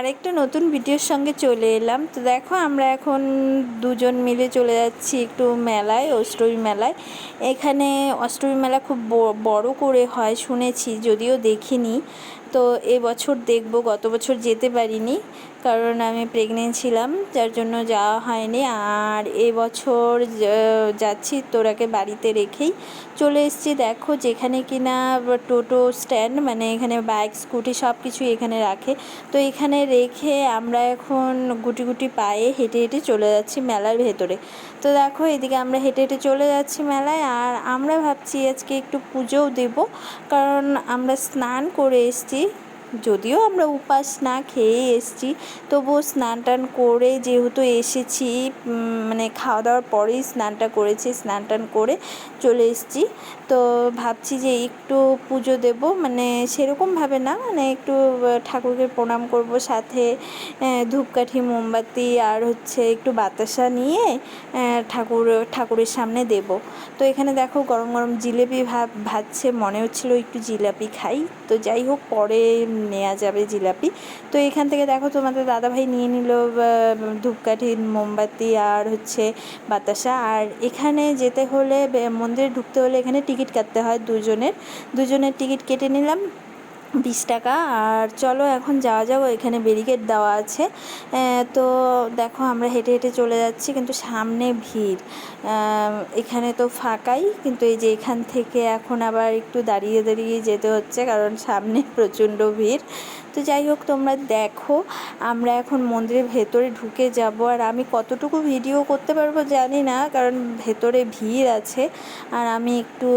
আরেকটা নতুন ভিডিওর সঙ্গে চলে এলাম। তো দেখো, আমরা এখন দুজন মিলে চলে যাচ্ছি একটু মেলায়, অষ্টমী মেলায়। এখানে অষ্টমী মেলা খুব বড় করে হয় শুনেছি, যদিও দেখিনি। তো এবছর দেখব, গত বছর যেতে পারিনি কারণ আমি প্রেগনেন্ট ছিলাম, যার জন্য যাওয়া হয়নি। আর এবছর যাচ্ছি তোরাকে বাড়িতে রেখেই। চলে এসেছি, দেখো যেখানে কিনা টোটো স্ট্যান্ড মানে এখানে বাইক স্কুটি সব কিছু এখানে রাখে। তো এখানে রেখে আমরা এখন গুটি গুটি পায়ে হেঁটে হেঁটে চলে যাচ্ছি মেলার ভেতরে। তো দেখো এদিকে আমরা হেঁটে হেঁটে চলে যাচ্ছি মেলায়, আর আমরা ভাবছি আজকে একটু পুজোও দেব। কারণ আমরা স্নান করে এসেছি যদিও আমরা উপাস না খেয়ে এসেছি, তবুও স্নান টান করে যেহেতু এসেছি মানে খাওয়া দাওয়ার পরেই স্নানটা করেছি, স্নান টান করে চলে এসেছি। তো ভাবছি যে একটু পুজো দেব মানে সেরকমভাবে না মানে একটু ঠাকুরকে প্রণাম করব সাথে ধূপকাঠি, মোমবাতি আর হচ্ছে একটু বাতাসা নিয়ে ঠাকুর, ঠাকুরের সামনে দেব। তো এখানে দেখো গরম গরম জিলেপি ভাব, ভাজছে, মনে হচ্ছিল একটু জিলাপি খাই। তো যাই হোক, পরে নেওয়া যাবে জিলাপি। তো এখান থেকে দেখো তোমাদের দাদাভাই নিয়ে নিল ধূপকাঠি, মোমবাতি আর হচ্ছে বাতাসা। আর এখানে যেতে হলে মন্দিরে ঢুকতে হলে এখানে টিকিট কাটতে হয় দুজনের। দুজনের টিকিট কেটে নিলাম। বিশ টাকা। আর চলো এখন যাওয়া যাব এখানে ব্যারিকেড দেওয়া আছে। তো দেখো আমরা হেঁটে হেঁটে চলে যাচ্ছি, কিন্তু সামনে ভিড়। এখানে তো ফাঁকাই, কিন্তু এই যে এখান থেকে এখন আবার একটু দাঁড়িয়ে দাঁড়িয়ে যেতে হচ্ছে, কারণ সামনে প্রচণ্ড ভিড়। তো যাই হোক, তোমরা দেখো, আমরা এখন মন্দিরের ভেতরে ঢুকে যাব। আর আমি কতটুকু ভিডিও করতে পারব জানি না, কারণ ভেতরে ভিড় আছে। আর আমি একটু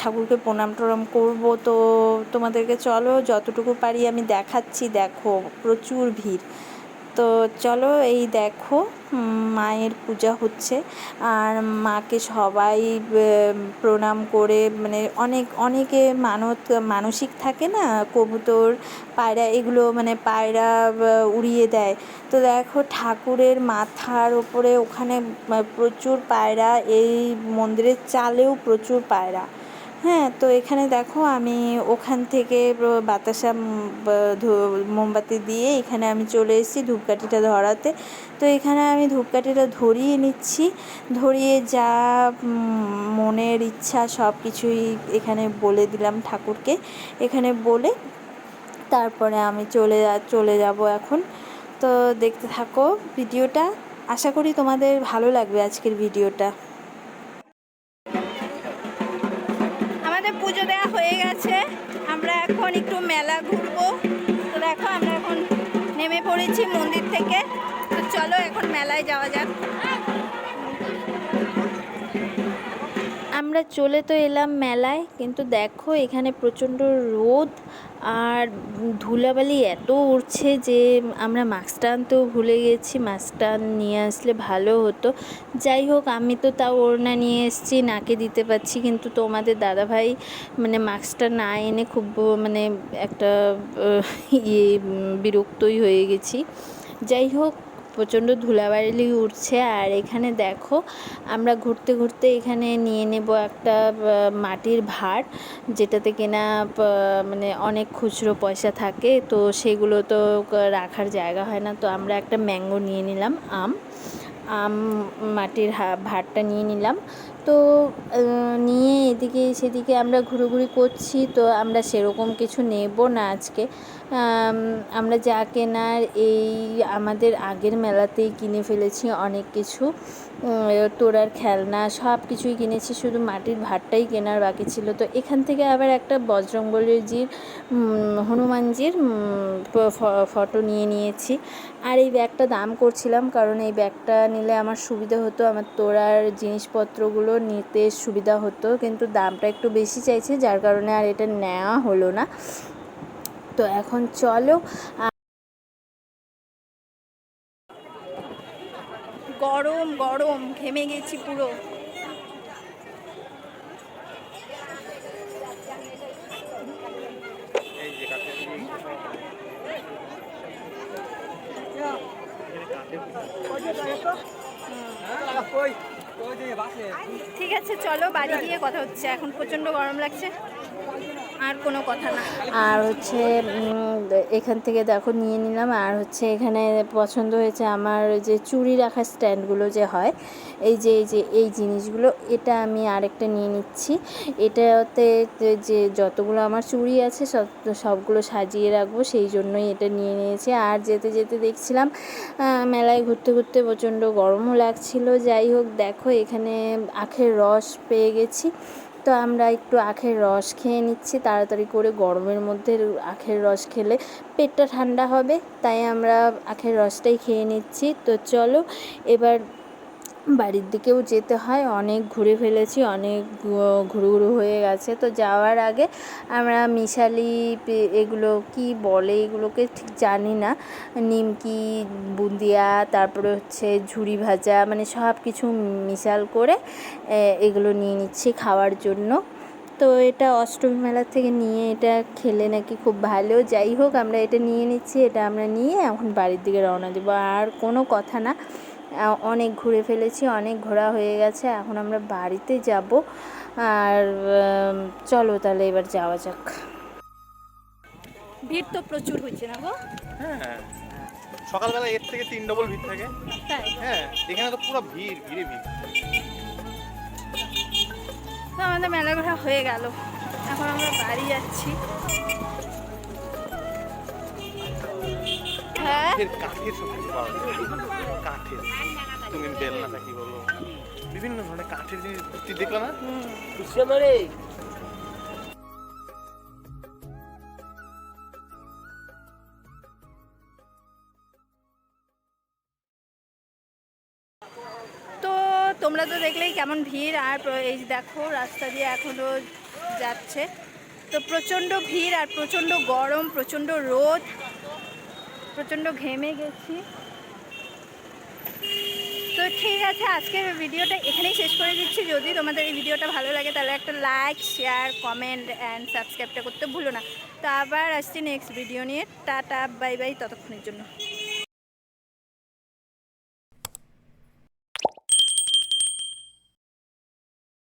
ঠাকুরকে প্রণাম টনাম করব। তো তোমাদেরকে চলো, যতটুকু পারি আমি দেখাচ্ছি। দেখো, প্রচুর ভিড়। তো চলো এই দেখো মায়ের পূজা হচ্ছে। আর মাকে সবাই প্রণাম করে মানে অনেক, অনেকে মানত, মানসিক থাকে না, কবুতর, পায়রা, এগুলো মানে পায়রা উড়িয়ে দেয়। তো দেখো ঠাকুরের মাথার ওপরে ওখানে প্রচুর পায়রা, এই মন্দিরের চালেও প্রচুর পায়রা। হ্যাঁ তো এখানে দেখো আমি ওখান থেকে বাতাসা মোমবাতি দিয়ে এখানে আমি চলে এসেছি ধূপকাঠিটা ধরাতে। তো এখানে আমি ধূপকাঠিটা ধরিয়ে নিচ্ছি। ধরিয়ে যা মনের ইচ্ছা সব কিছুই এখানে বলে দিলাম ঠাকুরকে। এখানে বলে তারপরে আমি চলে চলে যাব এখন। তো দেখতে থাকো ভিডিওটা। আশা করি তোমাদের ভালো লাগবে আজকের ভিডিওটা। এখন একটু মেলা ঘুরবো। তো দেখো, আমরা এখন নেমে পড়েছি মন্দির থেকে। তো চলো এখন মেলায় যাওয়া যাক। আমরা চলে তো এলাম মেলায়, কিন্তু দেখো এখানে প্রচণ্ড রোদ আর ধুলাবালি এত উঠছে যে আমরা মাস্কটা আনতেও ভুলে গেছি মাস্কটা নিয়ে আসলে ভালো হতো। যাই হোক, আমি তো তাও ওড়না নিয়ে এসেছি, নাকে দিতে পারছি, কিন্তু তোমাদের দাদাভাই মানে মাস্কটা না এনে খুব মানে একটা ইয়ে বিরক্তই হয়ে গেছি। যাই হোক প্রচণ্ড ধুলাবালি উঠছে আর এখানে দেখো আমরা ঘুরতে ঘুরতে এখানে নিয়ে নেব একটা মাটির ভাঁড় যেটাতে কিনা মানে অনেক খুচরো পয়সা থাকে। তো সেগুলো তো রাখার জায়গা হয় না। তো আমরা একটা ম্যাঙ্গো নিয়ে নিলাম, আম। আম মাটির ভাঁড়টা নিয়ে নিলাম। তো নিয়ে এদিকে সেদিকে আমরা ঘুরোঘুরি করছি, তো আমরা সেরকম কিছু নেব না আজকে। আমরা যা কেনার এই আমাদের আগের মেলাতেই কিনে ফেলেছি অনেক কিছু। তোরার খেলনা সব কিছুই কিনেছি শুধু মাটির ভাতটাই কেনার বাকি ছিল। তো এখান থেকে আবার একটা বজরংবলীজির উম, হনুমানজির ফটো নিয়ে নিয়েছি। আর এই ব্যাগটা দাম করছিলাম কারণ এই ব্যাগটা নিলে আমার সুবিধা হতো আমার তোরার জিনিসপত্রগুলো নিতে সুবিধা হতো কিন্তু দামটা একটু বেশি চাইছে যার কারণে আর এটা নেওয়া হলো না। তো এখন চলো গরম গরম ঘেমে গেছি পুরো। ঠিক আছে চলো বাড়ি গিয়ে কথা হচ্ছে। এখন প্রচণ্ড গরম লাগছে। আর কোনো কথা না। আর হচ্ছে এখান থেকে দেখো নিয়ে নিলাম। আর হচ্ছে এখানে পছন্দ হয়েছে আমার যে চুড়ি রাখার স্ট্যান্ডগুলো যে হয়, এই যে এই যে, এই জিনিসগুলো, এটা আমি আরেকটা নিয়ে নিচ্ছি। এটাতে যে যতগুলো আমার চুড়ি আছে, সব, সবগুলো সাজিয়ে রাখব, সেই জন্যই এটা নিয়ে নিয়েছি। আর যেতে যেতে দেখছিলাম মেলায় ঘুরতে ঘুরতে প্রচণ্ড গরমও লাগছিল। যাই হোক, দেখো এখানে আখের রস পেয়ে গেছি। তো আমরা একটু আখের রস খেয়ে নিচ্ছি। তাড়াতাড়ি করে গরমের মধ্যে আখের রস খেলে পেটটা ঠান্ডা হবে। তাই আমরা আখের রসটাই খেয়ে নিচ্ছি। তো চলো, এবার বাড়ির দিকেও যেতে হয়। অনেক ঘুরে ফেলেছি, অনেক ঘুরু ঘুরু হয়ে গেছে। তো যাওয়ার আগে আমরা মিশালি এগুলো কি বলে এগুলোকে ঠিক জানি না। নিমকি, বুন্দিয়া, তারপরে হচ্ছে ঝুড়ি ভাজা মানে সব কিছু মিশাল করে এগুলো নিয়ে নিচ্ছি খাওয়ার জন্য। তো এটা অষ্টমী মেলা থেকে নিয়ে এটা খেলে নাকি খুব ভালো। যাই হোক, আমরা এটা নিয়ে নিচ্ছি, এটা আমরা নিয়ে এখন বাড়ির দিকে রওনা দেবো। আর কোনো কথা না। অনেক ঘুরে ফেলেছি অনেক ঘোরা হয়ে গেছে এখন আমরা বাড়িতে যাব। আর চলো তাহলে এবার যাওয়া যাক। ভিড় তো প্রচুর হচ্ছে না গো? হ্যাঁ সকালবেলা এর থেকে তিন ডবল ভিড় থাকে। হ্যাঁ এখানে তো পুরো ভিড় ভিড়ে ভিড়। তো আমাদের মেলা ঘোরা হয়ে গেল। এখন আমরা বাড়ি যাচ্ছি। হ্যাঁ? কাঠের কাঠের সব পাওয়া যায় কাঠের। তুমি বেলনা থাকি বলো বিভিন্ন ধরনের কাঠের জিনিস। তুই দেখল না? তো তোমরা তো দেখলেই কেমন ভিড়। আর এই দেখো রাস্তা দিয়ে এখনও যাচ্ছে। তো প্রচণ্ড ভিড় আর প্রচণ্ড গরম প্রচণ্ড রোদ। প্রচণ্ড ঘেমে গেছি। ঠিক আছে, আজকের ভিডিওটা এখানেই শেষ করে দিচ্ছি। যদি তোমাদের এই ভিডিওটা ভালো লাগে, তাহলে একটা লাইক শেয়ার কমেন্ট অ্যান্ড সাবস্ক্রাইবটা করতে ভুলো না। তো আবার আসছি নেক্সট ভিডিও নিয়ে। টাটা বাই বাই ততক্ষণের জন্য।